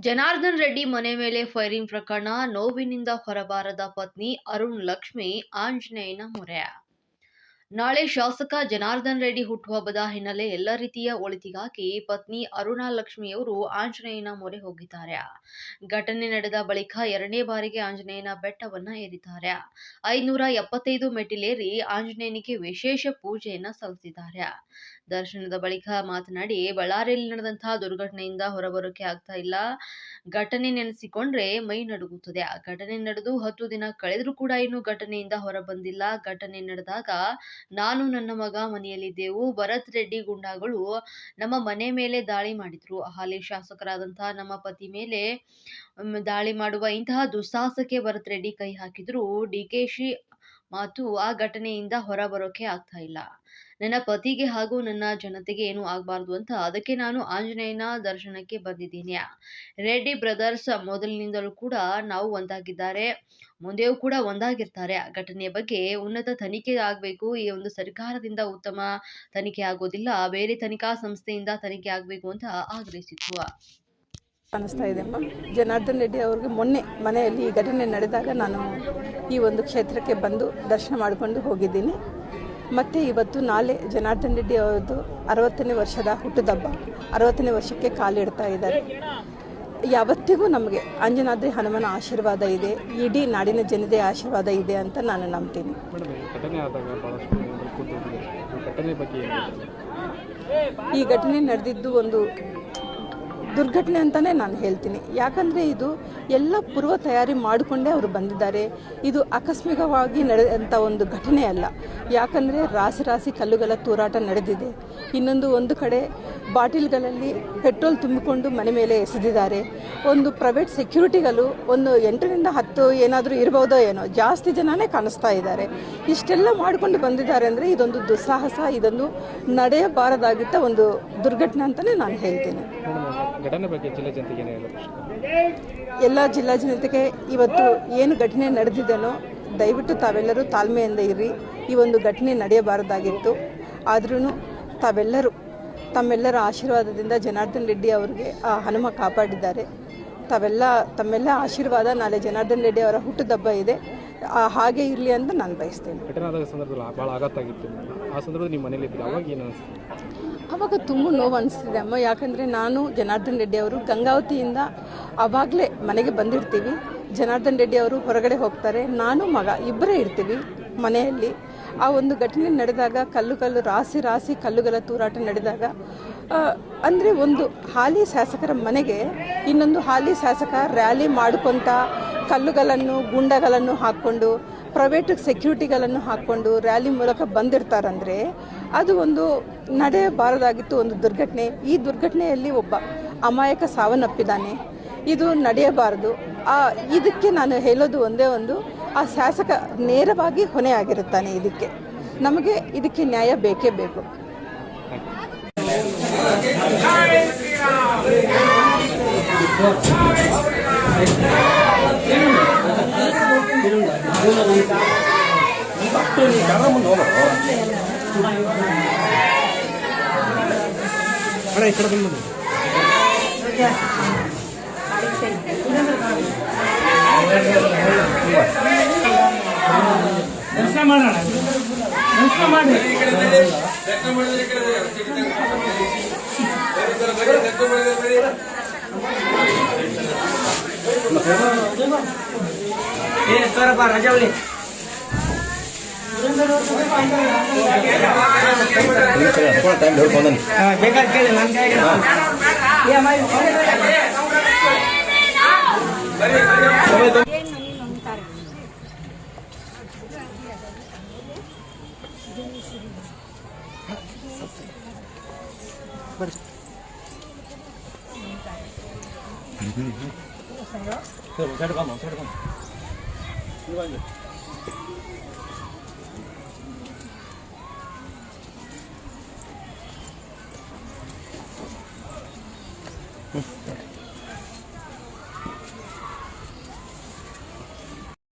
ಜನಾರ್ದನ್ ರೆಡ್ಡಿ ಮನೆ ಮೇಲೆ ಫೈರಿಂಗ್ ಪ್ರಕರಣ, ನೋವಿನಿಂದ ಹೊರಬಾರದ ಪತ್ನಿ ಅರುಣ್ ಲಕ್ಷ್ಮಿ, ಆಂಜನೇಯನ ಮೊರೆ. ನಾಳೆ ಶಾಸಕ ಜನಾರ್ದನ್ ರೆಡ್ಡಿ ಹುಟ್ಟುಹಬ್ಬದ ಹಿನ್ನೆಲೆ ಎಲ್ಲ ರೀತಿಯ ಒಳಿತಿಗಾಗಿ ಪತ್ನಿ ಅರುಣಾ ಲಕ್ಷ್ಮಿಯವರು ಆಂಜನೇಯನ ಮೊರೆ ಹೋಗಿದ್ದಾರೆ. ಘಟನೆ ನಡೆದ ಬಳಿಕ ಎರಡನೇ ಬಾರಿಗೆ ಆಂಜನೇಯನ ಬೆಟ್ಟವನ್ನ ಏರಿದ್ದಾರೆ. ಐನೂರ ಎಪ್ಪತ್ತೈದು ಮೆಟ್ಟಿಲೇರಿ ಆಂಜನೇಯನಿಗೆ ವಿಶೇಷ ಪೂಜೆಯನ್ನ ಸಲ್ಲಿಸಿದ್ದಾರೆ. ದರ್ಶನದ ಬಳಿಕ ಮಾತನಾಡಿ, ಬಳ್ಳಾರಿಯಲ್ಲಿ ನಡೆದಂತಹ ದುರ್ಘಟನೆಯಿಂದ ಹೊರಬರೋಕೆ ಆಗ್ತಾ ಇಲ್ಲ. ಘಟನೆ ನೆನೆಸಿಕೊಂಡ್ರೆ ಮೈ ನಡುಗುತ್ತದೆ. ಆ ಘಟನೆ ನಡೆದು ಹತ್ತು ದಿನ ಕಳೆದರೂ ಕೂಡ ಇನ್ನು ಘಟನೆಯಿಂದ ಹೊರಬಂದಿಲ್ಲ. ಘಟನೆ ನಡೆದಾಗ ನಾನು ನನ್ನ ಮಗ ಮನೆಯಲ್ಲಿದ್ದೆವು. ಭರತ್ ರೆಡ್ಡಿ ಗುಂಡಾಗಳು ನಮ್ಮ ಮನೆ ಮೇಲೆ ದಾಳಿ ಮಾಡಿದ್ರು. ಹಾಲಿ ಶಾಸಕರಾದಂತಹ ನಮ್ಮ ಪತಿ ಮೇಲೆ ದಾಳಿ ಮಾಡುವ ಇಂತಹ ದುಸ್ಸಾಹಸಕ್ಕೆ ಭರತ್ ರೆಡ್ಡಿ ಕೈ ಹಾಕಿದ್ರು. ಶಿ ಮಾತು ಆ ಘಟನೆಯಿಂದ ಹೊರಬರೋಕೆ ಆಗ್ತಾ ಇಲ್ಲ. ನನ್ನ ಪತಿಗೆ ಹಾಗೂ ನನ್ನ ಜನತೆಗೆ ಏನು ಆಗಬಾರ್ದು ಅಂತ ಅದಕ್ಕೆ ನಾನು ಆಂಜನೇಯನ ದರ್ಶನಕ್ಕೆ ಬಂದಿದ್ದೀನಿ. ರೆಡ್ಡಿ ಬ್ರದರ್ಸ್ ಮೊದಲಿನಿಂದಲೂ ಕೂಡ ನಾವು ಒಂದಾಗಿದ್ದಾರೆ. ಮುಂದೆಯೂ ಕೂಡ ಒಂದಾಗಿರ್ತಾರೆ. ಆ ಘಟನೆಯ ಬಗ್ಗೆ ಉನ್ನತ ತನಿಖೆ ಆಗಬೇಕು. ಈ ಒಂದು ಸರ್ಕಾರದಿಂದ ಉತ್ತಮ ತನಿಖೆ ಆಗೋದಿಲ್ಲ. ಬೇರೆ ತನಿಖಾ ಸಂಸ್ಥೆಯಿಂದ ತನಿಖೆ ಆಗಬೇಕು ಅಂತ ಆಗ್ರಹಿಸಿದ್ರು ಕಾಣಿಸ್ತಾ ಇದೆ ಜನಾರ್ದನ್ ರೆಡ್ಡಿ ಅವ್ರಿಗೆ ಮೊನ್ನೆ ಮನೆಯಲ್ಲಿ ಈ ಘಟನೆ ನಡೆದಾಗ ನಾನು ಈ ಒಂದು ಕ್ಷೇತ್ರಕ್ಕೆ ಬಂದು ದರ್ಶನ ಮಾಡಿಕೊಂಡು ಹೋಗಿದ್ದೀನಿ. ಮತ್ತು ಇವತ್ತು ನಾಳೆ ಜನಾರ್ದನ್ ರೆಡ್ಡಿ ಅವರದ್ದು ಅರವತ್ತನೇ ವರ್ಷದ ಹುಟ್ಟುದಬ್ಬ. ಅರವತ್ತನೇ ವರ್ಷಕ್ಕೆ ಕಾಲಿಡ್ತಾ ಇದ್ದಾರೆ. ಯಾವತ್ತಿಗೂ ನಮಗೆ ಅಂಜನಾದ್ರಿ ಹನುಮನ ಆಶೀರ್ವಾದ ಇದೆ ಇಡೀ ನಾಡಿನ ಜನತೆಯ ಆಶೀರ್ವಾದ ಇದೆ ಅಂತ ನಾನು ನಂಬ್ತೀನಿ. ಈ ಘಟನೆ ನಡೆದಿದ್ದು ಒಂದು ದುರ್ಘಟನೆ ಅಂತಲೇ ನಾನು ಹೇಳ್ತೀನಿ. ಯಾಕಂದರೆ ಇದು ಎಲ್ಲ ಪೂರ್ವ ತಯಾರಿ ಮಾಡಿಕೊಂಡೇ ಅವರು ಬಂದಿದ್ದಾರೆ. ಇದು ಆಕಸ್ಮಿಕವಾಗಿ ನಡೆದಂಥ ಒಂದು ಘಟನೆ ಅಲ್ಲ. ಯಾಕಂದರೆ ರಾಸಿ ರಾಸಿ ಕಲ್ಲುಗಳ ತೂರಾಟ ನಡೆದಿದೆ. ಇನ್ನೊಂದು ಒಂದು ಕಡೆ ಬಾಟಿಲ್ಗಳಲ್ಲಿ ಪೆಟ್ರೋಲ್ ತುಂಬಿಕೊಂಡು ಮನೆ ಮೇಲೆ ಎಸೆದಿದ್ದಾರೆ. ಒಂದು ಪ್ರೈವೇಟ್ ಸೆಕ್ಯೂರಿಟಿಗಳು ಒಂದು ಎಂಟರಿಂದ ಹತ್ತು ಏನಾದರೂ ಇರಬಹುದೋ ಏನೋ ಜಾಸ್ತಿ ಜನನೇ ಕಾಣಿಸ್ತಾ ಇದ್ದಾರೆ. ಇಷ್ಟೆಲ್ಲ ಮಾಡಿಕೊಂಡು ಬಂದಿದ್ದಾರೆ ಅಂದರೆ ಇದೊಂದು ದುಸ್ಸಾಹಸ, ಇದೊಂದು ನಡೆಯಬಾರದಾಗಿದ್ದ ಒಂದು ದುರ್ಘಟನೆ ಅಂತಲೇ ನಾನು ಹೇಳ್ತೀನಿ. ಘಟನೆ ಬಗ್ಗೆ ಜಿಲ್ಲಾ ಜನತೆಗೆ ಏನು ಎಲ್ಲ ಜಿಲ್ಲಾ ಜನತೆಗೆ ಇವತ್ತು ಏನು ಘಟನೆ ನಡೆದಿದೆನೋ ದಯವಿಟ್ಟು ತಾವೆಲ್ಲರೂ ತಾಳ್ಮೆಯಿಂದ ಇರ್ರಿ ಈ ಒಂದು ಘಟನೆ ನಡೆಯಬಾರದಾಗಿತ್ತು. ಆದ್ರೂ ತಾವೆಲ್ಲರೂ ತಮ್ಮೆಲ್ಲರ ಆಶೀರ್ವಾದದಿಂದ ಜನಾರ್ದನ್ ರೆಡ್ಡಿ ಅವರಿಗೆ ಆ ಹನುಮ ಕಾಪಾಡಿದ್ದಾರೆ. ತಾವೆಲ್ಲ ತಮ್ಮೆಲ್ಲ ಆಶೀರ್ವಾದ ನಾಳೆ ಜನಾರ್ದನ್ ರೆಡ್ಡಿ ಅವರ ಹುಟ್ಟುದಬ್ಬ ಇದೆ. ಹಾಗೆ ಇರಲಿ ಅಂತ ನಾನು ಬಯಸ್ತೇನೆ. ಘಟನೆ ಸಂದರ್ಭದಲ್ಲಿ ಭಾಳ ಆಘಾತ ಆಗಿತ್ತು ಆ ಸಂದರ್ಭದಲ್ಲಿ ನಿಮ್ಮ ಮನೇಲಿ ಅವಾಗ ಏನು ಆವಾಗ ತುಂಬ ನೋವು ಅನಿಸ್ತಿದೆ ಅಮ್ಮ. ಯಾಕಂದರೆ ನಾನು ಜನಾರ್ದನ್ ರೆಡ್ಡಿ ಅವರು ಗಂಗಾವತಿಯಿಂದ ಆವಾಗಲೇ ಮನೆಗೆ ಬಂದಿರ್ತೀವಿ. ಜನಾರ್ದನ್ ರೆಡ್ಡಿ ಅವರು ಹೊರಗಡೆ ಹೋಗ್ತಾರೆ. ನಾನು ಮಗ, ಇಬ್ಬರೇ ಇರ್ತೀವಿ ಮನೆಯಲ್ಲಿ. ಆ ಒಂದು ಘಟನೆ ನಡೆದಾಗ, ಕಲ್ಲು ಕಲ್ಲು ರಾಸಿ ರಾಸಿ ಕಲ್ಲುಗಳ ತೂರಾಟ ನಡೆದಾಗ ಅಂದರೆ ಒಂದು ಹಾಲಿ ಶಾಸಕರ ಮನೆಗೆ ಇನ್ನೊಂದು ಹಾಲಿ ಶಾಸಕ ರ್ಯಾಲಿ ಮಾಡ್ಕೊತ ಕಲ್ಲುಗಳನ್ನು, ಗುಂಡಗಳನ್ನು ಹಾಕ್ಕೊಂಡು, ಪ್ರೈವೇಟ್ ಸೆಕ್ಯೂರಿಟಿಗಳನ್ನು ಹಾಕ್ಕೊಂಡು ರ್ಯಾಲಿ ಮೂಲಕ ಬಂದಿರ್ತಾರಂದರೆ, ಅದು ಒಂದು ನಡೆಯಬಾರದಾಗಿತ್ತು ಒಂದು ದುರ್ಘಟನೆ. ಈ ದುರ್ಘಟನೆಯಲ್ಲಿ ಒಬ್ಬ ಅಮಾಯಕ ಸಾವನ್ನಪ್ಪಿದ್ದಾನೆ. ಇದು ನಡೆಯಬಾರದು. ಆ, ಇದಕ್ಕೆ ನಾನು ಹೇಳೋದು ಒಂದೇ ಒಂದು, ಆ ಶಾಸಕ ನೇರವಾಗಿ ಹೊಣೆಯಾಗಿರುತ್ತಾನೆ ಇದಕ್ಕೆ. ನಮಗೆ ಇದಕ್ಕೆ ನ್ಯಾಯ ಬೇಕೇ ಬೇಕು. ಅಣ್ಣ ಈ ಕಡೆ ಬಂದು ದರ್ಶನ ಮಾಡೋಣ ದರ್ಶನ ಮಾಡಿ ಏ ಸರಪ್ಪ ರಜವಳಿ ಟೈಮ್ ಹೇಳ್ಕೊಂಡನ್ ಸೈಡ್ ಕಾಮ ಸೈಡ್ ಕಾಮ Mm-hmm.